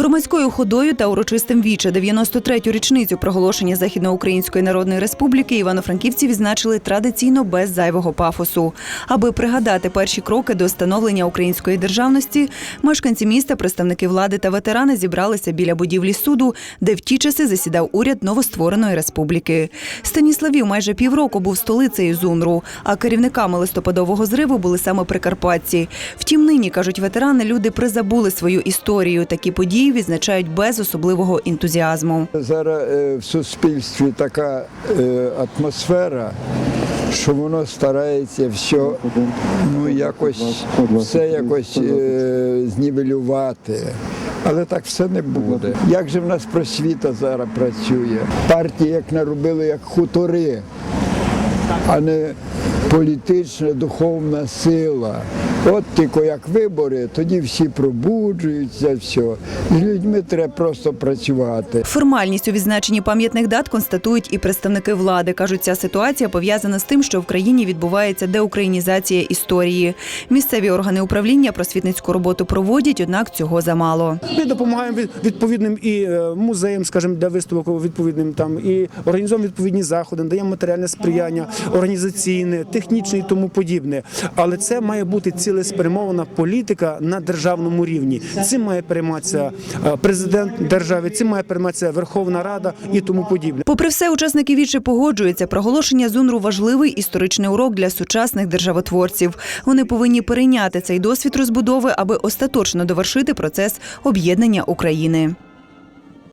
Громадською ходою та урочистим віче 93-ю річницю проголошення Західноукраїнської Народної Республіки івано-франківці відзначили традиційно без зайвого пафосу. Аби пригадати перші кроки до становлення української державності, мешканці міста, представники влади та ветерани зібралися біля будівлі суду, де в ті часи засідав уряд новоствореної республіки. Станіславів майже півроку був столицею Зунру, а керівниками листопадового зриву були саме прикарпатці. Втім, нині кажуть ветерани, люди призабули свою історію. Такі події відзначають без особливого ентузіазму. Зараз е, в суспільстві така е, атмосфера, що воно старається все, ну, якось, все якось е, знівелювати. Але так все не буде. Як же в нас просвіта зараз працює? Партії як наробили, як хутори, а не політична духовна сила. От тільки як вибори, тоді всі пробуджуються, все. З людьми треба просто працювати. Формальність у відзначенні пам'ятних дат констатують і представники влади. кажуть, ця ситуація пов'язана з тим, що в країні відбувається деукраїнізація історії. Місцеві органи управління просвітницьку роботу проводять, однак цього замало. Ми допомагаємо відповідним і е, музеям, скажімо, для виставок відповідним там і організовуємо відповідні заходи, даємо матеріальне сприяння, організаційне, технічне і тому подібне. Але це має бути цілеспрямована політика на державному рівні. Цим має перейматися е, президент держави, цим має перейматися Верховна Рада і тому подібне. Попри все, учасники віче погоджуються. Проголошення ЗУНРу важливий історичний урок для сучасних державотворців. Вони повинні перейняти цей досвід розбудови, аби остаточно довершити процес об'єднання України.